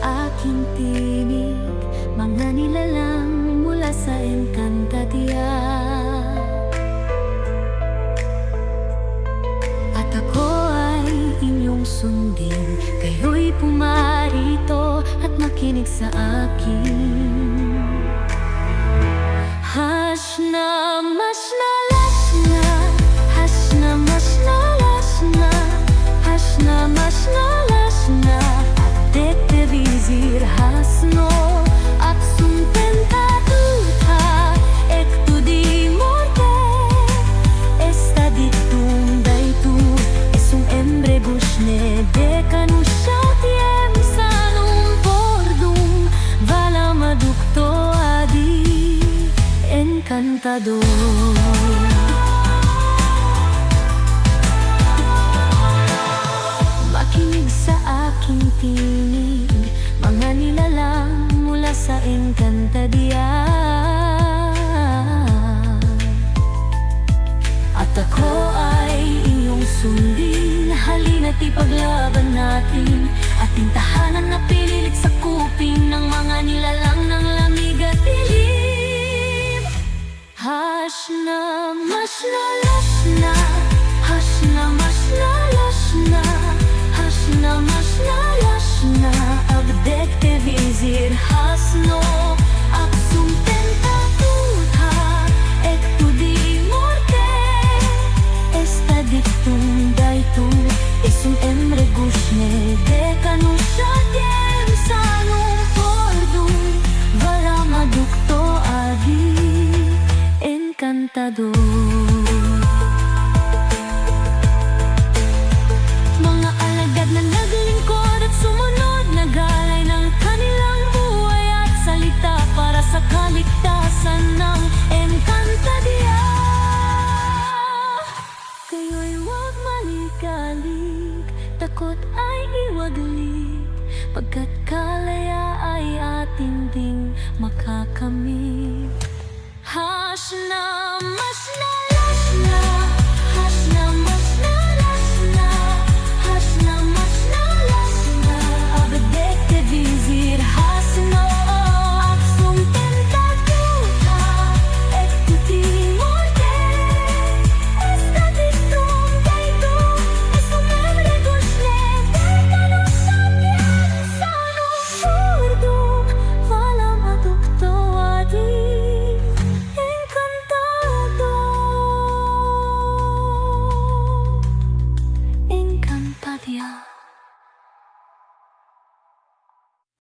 aking tinig Mga nilalang mula sa Encantadia. At ako ay inyong sundin Kayo'y pumarito at makinig sa akin Encantador. Makinig sa aking tinig Mga nilalang mula sa Encantadia. At ako ay iyong sundin Halina't ipaglaban natin Ating tahanan na pinilit sa kuping Ng mga nilalang zir ħasnu Absum Ek tudi Esta diktum dajtu Isum emre gushne Dekanu shadjem Pordu Varama dukto adi Encantador sa kaligtasan ng Encantadia Kayo'y huwag maligalig Takot ay kalaya ay ating ding makakamit. Hashna, mashna,